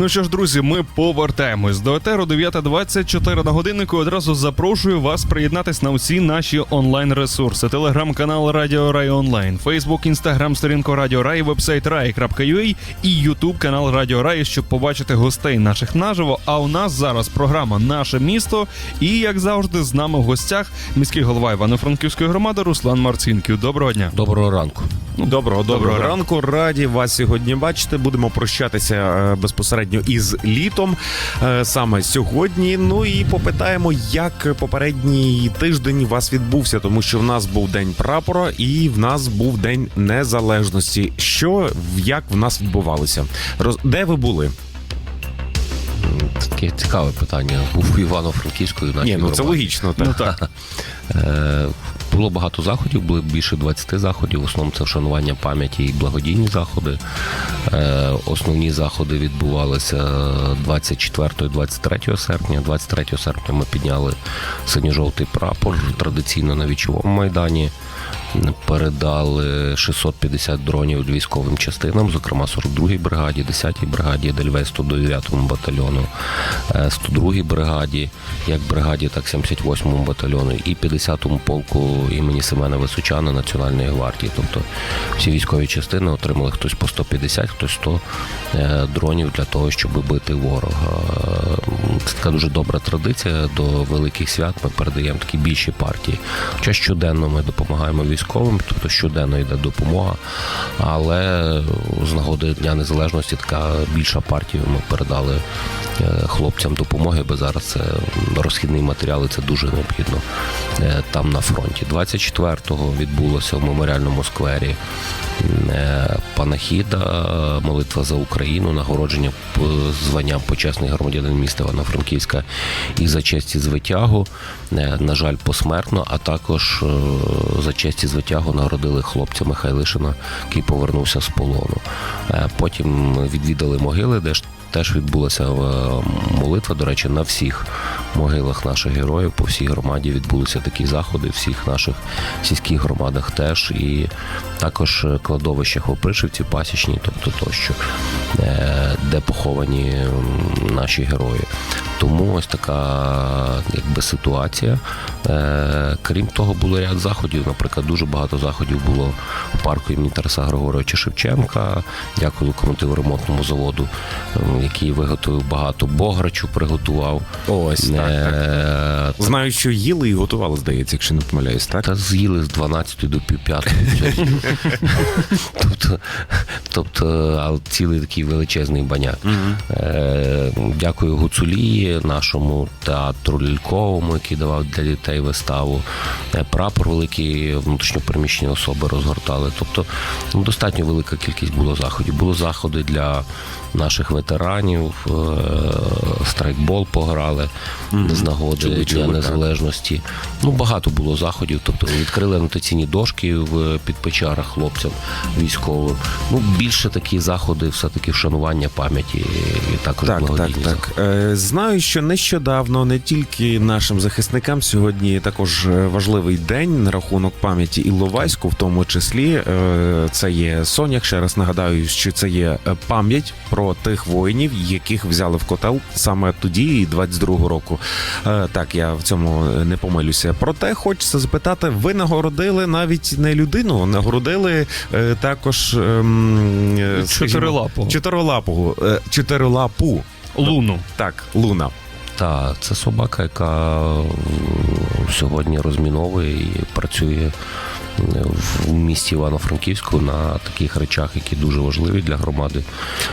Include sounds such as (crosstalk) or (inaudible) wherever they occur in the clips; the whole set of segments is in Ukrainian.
Ну що ж, друзі, ми повертаємось до етеру 9.24 на годиннику. Одразу запрошую вас приєднатись на усі наші онлайн-ресурси: телеграм-канал Радіо Рай Онлайн, Фейсбук, Інстаграм, сторінку Радіо Рай, вебсайт rai.ua і Ютуб канал Радіо Рай, щоб побачити гостей наших наживо. А у нас зараз програма Наше місто. І як завжди, з нами в гостях міський голова Івано-Франківської громади Руслан Марцінків. Доброго дня. Доброго ранку. Доброго, доброго Доброго ранку. Раді вас сьогодні бачити. Будемо прощатися е, безпосередньо із літом е, саме сьогодні. Ну і попитаємо, як попередній тиждень у вас відбувся, тому що в нас був день прапора і в нас був день незалежності. Що як в нас відбувалося? Роз... Де ви були? Таке цікаве питання. У Івано-Франківську і нашій Ні, ну це логічно. Так. Ну так. Е, Було багато заходів, було більше 20 заходів. В основному це вшанування пам'яті і благодійні заходи. Е, Основні заходи відбувалися 24-23 серпня. 23 серпня ми підняли синьо-жовтий прапор традиційно на вічовому майдані. Передали 650 дронів військовим частинам, зокрема 42-й бригаді, 10-й бригаді, Дельвей 109-му батальйону, е, 102-й бригаді, як бригаді, так 78-му батальйону і 50-му полку імені Семена Височана Національної гвардії. Тобто всі військові частини отримали хтось по 150, хтось 100 е, дронів для того, щоб бити ворога. Це така дуже добра традиція. До великих свят ми передаємо такі більші партії. Хоча щоденно ми допомагаємо військовим, тобто щоденно йде допомога. Але з нагоди Дня Незалежності така більша партія ми передали е, хлопцям допомоги, бо зараз це розхідні матеріали, це дуже необхідно е, там на фронті. 24-го відбулося в меморіальному сквері е, панахіда, молитва за Україну, нагородження званням почесний громадянин міста Івано-Франківська і за честь і звитягу. Е, На жаль, посмертно, а також е, за честь і звитягу нагородили хлопця Михайлишина, який повернувся з полону. Е, Потім відвідали могили, де ж теж відбулася молитва. До речі, на всіх могилах наших героїв по всій громаді відбулися такі заходи, всіх наших сільських громадах теж, і також кладовищах в Опришівці, Пасічні, тобто тощо, де поховані наші герої. Тому ось така якби ситуація. Е, Крім того, було ряд заходів. Наприклад, дуже багато заходів було в парку імені Тараса Григоровича Шевченка. Дякую локомотиву ремонтному заводу, який виготовив багато бограчу, приготував. Ось так, так. Е, Знаю, що їли і готували, здається, якщо не помиляюсь, так? Та з'їли з 12 до півп'ятої. (laughs) тобто, тобто, цілий такий величезний баняк. Е, Дякую Гуцулії, нашому театру ляльковому, який давав для дітей виставу. Е, Прапор великий, внутрішньопереміщені особи розгортали. Тобто ну, достатньо велика кількість було заходів. Було заходи для наших ветеранів, е, страйкбол пограли з нагоди Чули, чули, так. Незалежності. Ну, багато було заходів. Тобто відкрили анотаційні дошки в підпечарах хлопцям військовим. Ну, більше такі заходи, все-таки вшанування пам'яті і також Так, так, благодійні заходи. так. Знаю, що нещодавно не тільки нашим захисникам сьогодні також е, важливий день на рахунок пам'яті Іловайську, в тому числі е, це є Сонях. Ще раз нагадаю, що це є е, пам'ять про тих воїнів, яких взяли в котел саме тоді, і 22-го року. Так, я в цьому не помилюся. Проте хочеться запитати: ви нагородили навіть не людину, нагородили також ем, скажімо, Чотирилапого. Чотирилапого, чотирилапу. Луну. Так, Луна. Так, це собака, яка сьогодні розміновує і працює в місті Івано-Франківську на таких речах, які дуже важливі для громади.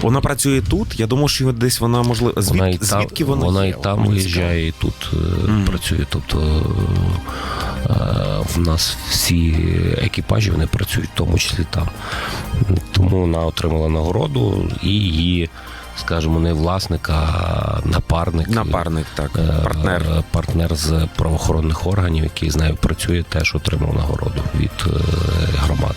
Вона працює тут. Я думав, що десь вона можливо. Звід... Вона і там, Звідки вона, вона є? і там виїжджає, і тут е, працює. Тобто е, в нас всі екіпажі вони працюють, в тому числі там. Тому вона отримала нагороду і її, скажімо, не власник, а напарник. Напарник, так, е, партнер. е, Партнер з правоохоронних органів, який з нею працює, теж отримав нагороду від е, громади.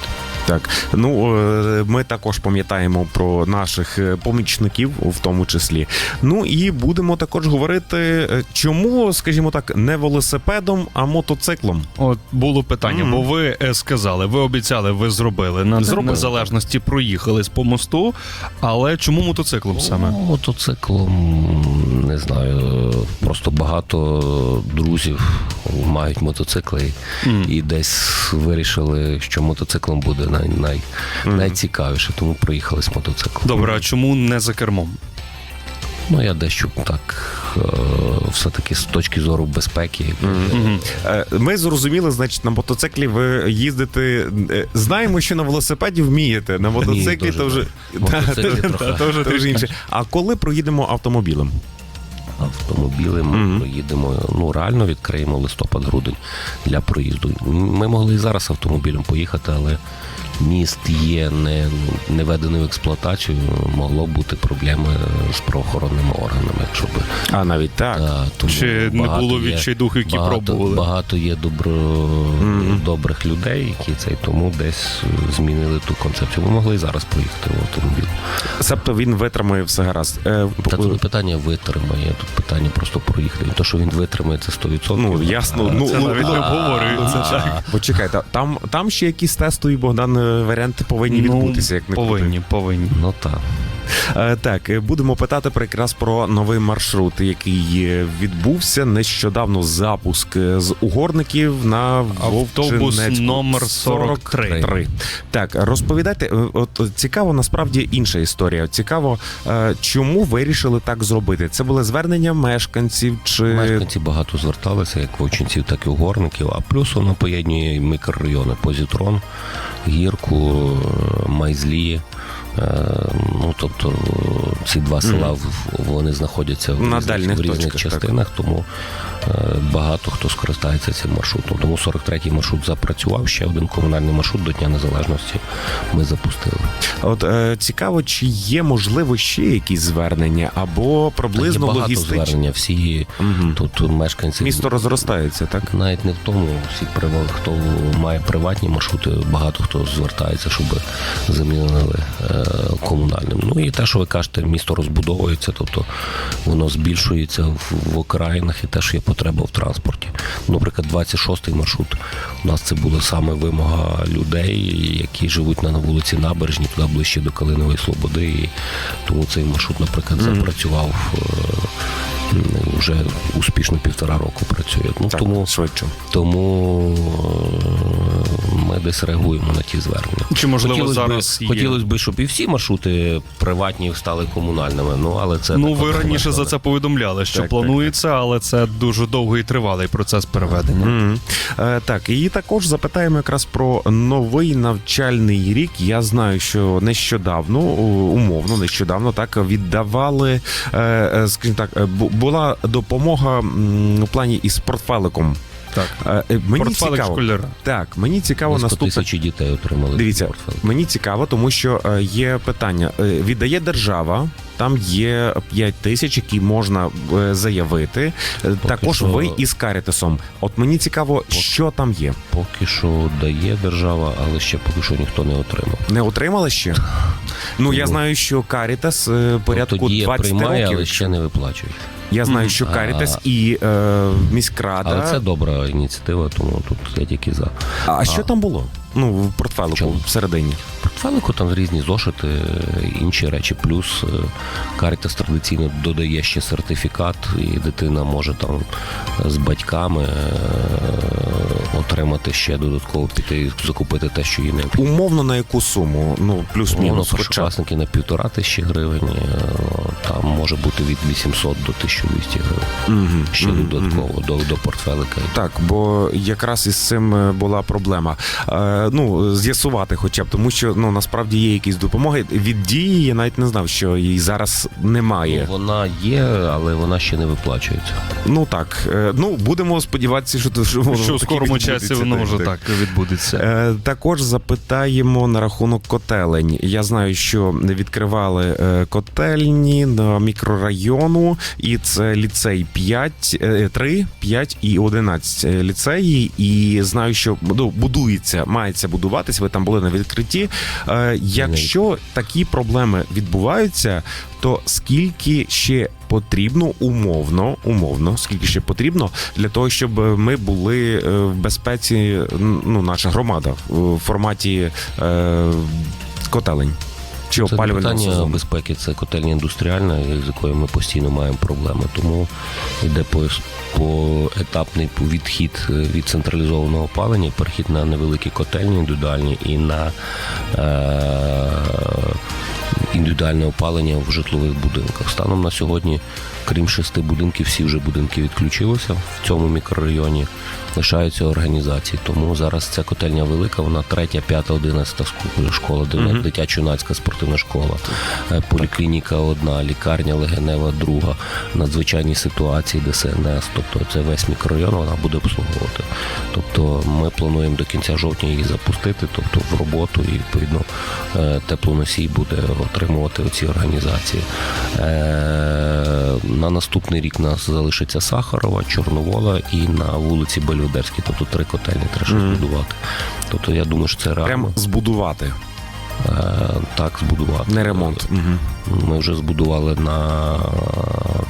Так, ну е, ми також пам'ятаємо про наших е, помічників, в тому числі. Ну і будемо також говорити, е, чому, скажімо так, не велосипедом, а мотоциклом. От було питання, Мгм. бо ви сказали, ви обіцяли, ви зробили на Зробили. незалежності, проїхались по мосту. Але чому мотоциклом саме? Ну, Мотоциклом не знаю. Просто багато друзів мають мотоцикли Мгм. і десь вирішили, що мотоциклом буде най, най, найцікавіше, тому проїхали з мотоциклом. Добре, а чому не за кермом? Ну я дещо так е, все-таки з точки зору безпеки. Мгм. Е, Ми зрозуміли, значить, на мотоциклі ви їздите. е, Знаємо, що на велосипеді вмієте. На мотоциклі дуже то вже. Мотоциклі (laughs) Та, трохи. та, то вже інше. (laughs) А коли проїдемо автомобілем? Автомобілем Мгм. проїдемо. Ну реально відкриємо листопад-грудень для проїзду. Ми могли і зараз автомобілем поїхати, але міст є не, не введений в експлуатацію. Могло б бути проблеми з правоохоронними органами, якщо би А навіть так. Та, тому Чи не було відчайдухів, які багато, пробували? Багато є добро, Мгм. добрих людей, які цей тому десь змінили ту концепцію. Ми могли і зараз поїхати в автомобіль. Себто він витримує все гаразд. Е, Та тут не питання витримає, тут питання просто проїхати. І то, що він витримає, це 100%. Ну, ясно. Ну, Це ну, навіть не ну, обговорюється. Почекайте, там, там ще якісь тестові Богдан е, варіанти повинні Ну, відбутися, як не повинні, повинні. Ну так. Е, Так, е, будемо питати про якраз про новий маршрут, який е, відбувся нещодавно. Запуск з угорників на Автобус номер 43. 43. Так, розповідайте, от цікаво, насправді інша історія. Цікаво, чому вирішили так зробити? Це були звернення мешканців чи Мешканці багато зверталися, як вовчинців, так і угорників. А плюс воно поєднує мікрорайони Позітрон, Гірку, Майзлі. Е, Ну, тобто ці два села вони знаходяться в На різних, в різних точках, так. частинах, тому е, багато хто скористається цим маршрутом. Тому 43-й маршрут запрацював. Ще один комунальний маршрут до Дня Незалежності ми запустили. от е, цікаво, чи є можливо ще якісь звернення або приблизно є багато звернення. Всі Мгм. тут мешканці Місто розростається, так? Навіть не в тому, всі хто має приватні маршрути, багато хто звертається, щоб замінили комунальним. Ну і те, що ви кажете, місто розбудовується, тобто воно збільшується в, окраїнах і теж є потреба в транспорті. Наприклад, 26-й маршрут у нас це була саме вимога людей, які живуть на вулиці Набережні, туди ближче до Калинової Слободи. І тому цей маршрут, наприклад, запрацював. Вже успішно півтора року працює. Ну Так, тому швидше. тому е, ми десь реагуємо на ті звернення. Чи можливо Хотілося зараз би, є? хотілося б, щоб і всі маршрути приватні стали комунальними. Ну але це Ну, ви раніше проблема. за це повідомляли, що Так, так, планується, але це дуже довгий і тривалий процес переведення. Мгм. Е, так, і також запитаємо якраз про новий навчальний рік. Я знаю, що нещодавно, умовно, нещодавно так віддавали, е, е, скажімо так, була допомога в у плані із портфеликом. Так. Е, е, Мені Портфелик цікаво. школяра. Так, мені цікаво Близько наступне. тисячі дітей отримали. Дивіться, портфелик. мені цікаво, тому що е, є питання. Віддає держава. Там є 5 тисяч, які можна е, заявити. Е, Також що- ви із Карітесом. От мені цікаво, що там є. Поки що дає держава, але ще поки що ніхто не отримав. Не отримали ще? Ну я Ну. знаю, що Карітас е, порядку Тобто 20 приймає, років. але ще не виплачують. Я знаю, що А. Карітас і е, міськрада. Але це добра ініціатива, тому тут я тільки за. А що там було? Ну в портфелику Чому? всередині. Портфелику там різні зошити, інші речі. Плюс Caritas Карітас традиційно додає ще сертифікат, і дитина може там з батьками е, отримати ще додатково піти і закупити те, що їй необхідно. Умовно на яку суму? Ну плюс-мінус. Хоча першокласники на півтора тисячі гривень, е, там може бути від 800 до 1200 гривень. Мгм, Ще мгм, додатково до, до портфелика. Так, бо якраз із цим е, була проблема. Е, ну, з'ясувати хоча б, тому що ну насправді є якісь допомоги. Від дії я навіть не знав, що її зараз немає. Ну, Вона є, але вона ще не виплачується. Ну так, е, ну будемо сподіватися, що, що, Що таки скоро ми часі воно вже так відбудеться. Е, Також запитаємо на рахунок котелень. Я знаю, що відкривали е, котельні на мікрорайону, і це ліцей 5, е, 3, 5 і 11 ліцеї. І знаю, що ну, будується, мається будуватись. Ви там були на відкритті. Е, Якщо такі проблеми відбуваються, то скільки ще потрібно умовно, умовно, скільки ще потрібно для того, щоб ми були е, в безпеці, ну, наша громада в форматі е, котелень чи Це опалювального питання сезону? безпеки, це котельня індустріальна, з якою ми постійно маємо проблеми. Тому йде по, по етапний відхід е, від централізованого опалення, перехід на невеликі котельні індивідуальні і на е, індивідуальне опалення в житлових будинках. Станом на сьогодні, крім шести будинків, всі вже будинки відключилися в цьому мікрорайоні. Лишаються організації. Тому зараз ця котельня велика, вона третя, п'ята, одинадцята школа, Мгм. дитячо-юнацька спортивна школа, е, поліклініка одна, лікарня легенева друга, надзвичайні ситуації ДСНС. Тобто це весь мікрорайон вона буде обслуговувати. Тобто ми плануємо до кінця жовтня її запустити, тобто в роботу і відповідно е, теплоносій буде отримувати оці організації. Е, На наступний рік нас залишиться Сахарова, Чорновола і на вулиці Бельведерській, тобто три котельні треба щось Мгм. будувати. Тобто я думаю, що це реально Прям збудувати, так збудувати. не ремонт. Мгм. Ми вже збудували на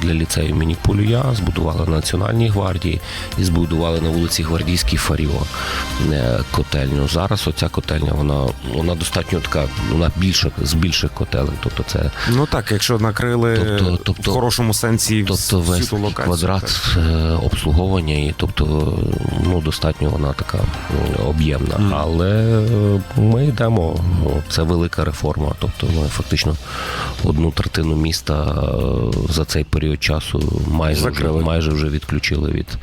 для ліцею імені Полюя, збудували на Національній гвардії і збудували на вулиці Гвардійській Фаріо е, котельню. Зараз оця котельня, вона вона достатньо така, вона більше з більших котелень. Тобто це Ну так, якщо накрили Тобто- тобто- в хорошому сенсі тобто весь ту локацію. квадрат е, обслуговування, і тобто ну достатньо вона така об'ємна. Мгм. Але е, ми йдемо. ну, Це велика реформа. Тобто ми фактично одну третину міста е, за цей період часу майже вже, майже вже відключили від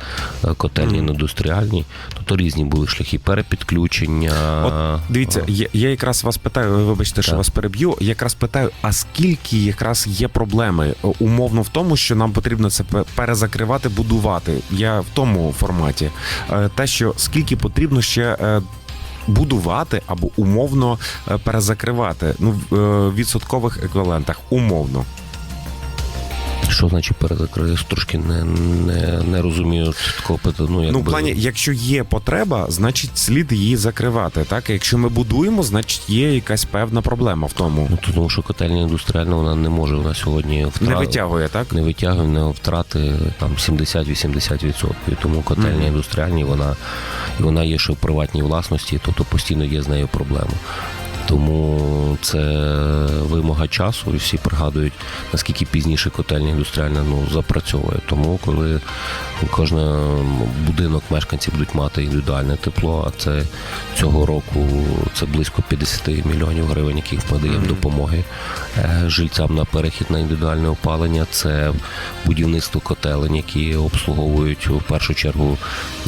е, котельні Мгм. індустріальні. Тобто різні були шляхи перепідключення. От Дивіться, я, я якраз вас питаю, вибачте, що Так. вас переб'ю. Якраз питаю, а скільки якраз є проблеми умовно в тому, що нам потрібно це перезакривати, будувати. Я в тому форматі. Е, Те, що скільки потрібно ще. Будувати або умовно е, перезакривати ну в е, відсоткових еквівалентах, умовно. Що значить перезакрити? Трошки не, не, не розумію такого питання. Ну, Ну, в плані, якщо є потреба, значить слід її закривати. Так, якщо ми будуємо, значить є якась певна проблема в тому. Ну, тому що котельня індустріальна вона не може вона сьогодні втра... Не витягує, так? не витягує не втрати там 70-80%. Тому котельня Мгм. індустріальні вона і вона є ще в приватній власності, тобто постійно є з нею проблеми. Тому це вимога часу, і всі пригадують, наскільки пізніше котельня індустріальна ну, запрацьовує. Тому коли кожен будинок мешканці будуть мати індивідуальне тепло, а це цього року це близько 50 мільйонів гривень, яких ми даємо Мгм. допомоги е, жильцям на перехід на індивідуальне опалення. Це будівництво котелень, які обслуговують у першу чергу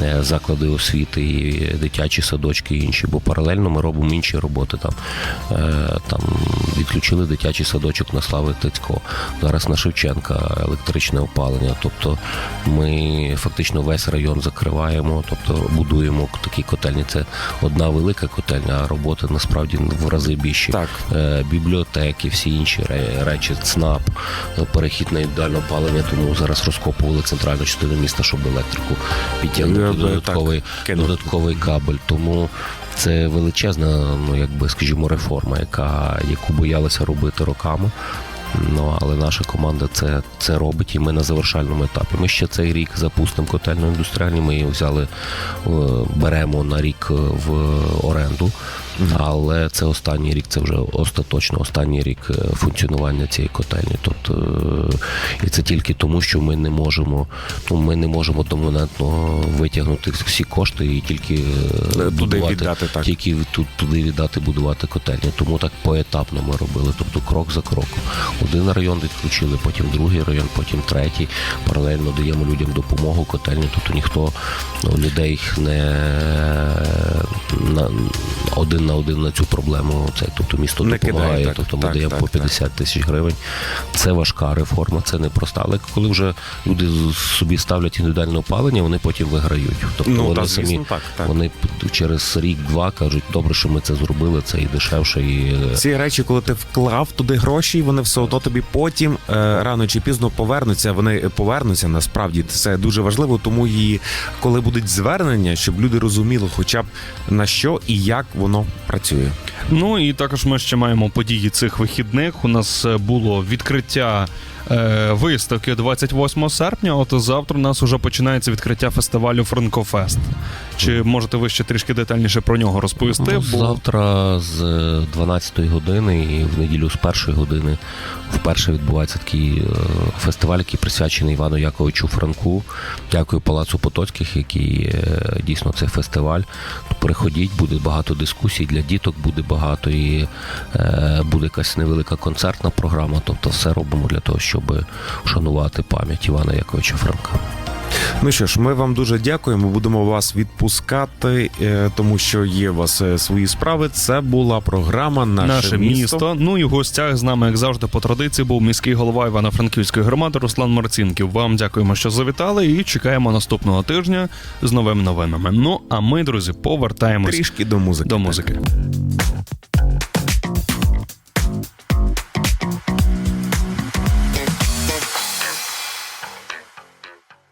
е, заклади освіти, і дитячі садочки і інші. Бо паралельно ми робимо інші роботи. Там, там відключили дитячий садочок на Слави Тицько. Зараз на Шевченка електричне опалення. Тобто ми фактично весь район закриваємо, тобто будуємо такі котельні. Це одна велика котельня, а роботи насправді в рази більші. Так. Е, бібліотеки, всі інші речі, ЦНАП, е, перехід на індивідуальне опалення, тому зараз розкопували центральну частину міста, щоб електрику Е, підтягнути додатковий, додатковий кабель. Тому це величезна, ну якби скажімо, реформа, яка яку боялися робити роками. Ну але наша команда це, це робить, і ми на завершальному етапі. Ми ще цей рік запустимо котельну індустріальну. Ми її взяли, е, беремо на рік е, в оренду. Але це останній рік, це вже остаточно останній рік е, функціонування цієї котельні. Тобто, е, і це тільки тому, що ми не можемо, ну ми не можемо доминантно витягнути всі кошти і тільки е, Туди будувати, віддати, так. тільки тут туди віддати будувати котельні. Тому так поетапно ми робили, тобто крок за кроком. Один район відключили, потім другий район, потім третій. Паралельно даємо людям допомогу котельні. Тобто ніхто ну, людей не на, один на один на цю проблему. Це тобто місто Не допомагає, кидає, так, тобто ми так, даємо так, по так. 50 тисяч гривень. Це важка реформа, це непроста. Але коли вже люди собі ставлять індивідуальне опалення, вони потім виграють. Тобто Ну, вони та, самі звісно, так, так. вони через рік-два кажуть, добре, що ми це зробили, це і дешевше, і е, Ці речі, коли ти вклав туди гроші, вони все одно тобі потім е, рано чи пізно повернуться. Вони повернуться насправді. Це дуже важливо, тому і коли будуть звернення, щоб люди розуміли, хоча б на що і як воно працює. Ну і також ми ще маємо події цих вихідних. У нас е, було відкриття. Е, Виставки 28 серпня. От завтра у нас уже починається відкриття фестивалю Франкофест. Чи можете ви ще трішки детальніше про нього розповісти? Ну, Бо- Завтра з 12 години і в неділю з першої години вперше відбувається такий е, фестиваль, який присвячений Івану Яковичу Франку. Дякую Палацу Потоцьких, який е, дійсно цей фестиваль. Приходіть, буде багато дискусій для діток, буде багато і буде якась невелика концертна програма. Тобто все робимо для того, щоб вшанувати пам'ять Івана Яковича Франка. Ну що ж, ми вам дуже дякуємо. Будемо вас відпускати, е, тому що є у вас е, свої справи. Це була програма Наше, Наше місто. Ну і в гостях з нами, як завжди, по традиції, був міський голова Івано-Франківської громади Руслан Марцінків. Вам дякуємо, що завітали, і чекаємо наступного тижня з новими новинами. Ну а ми, друзі, повертаємось Трішки до музики. до музики.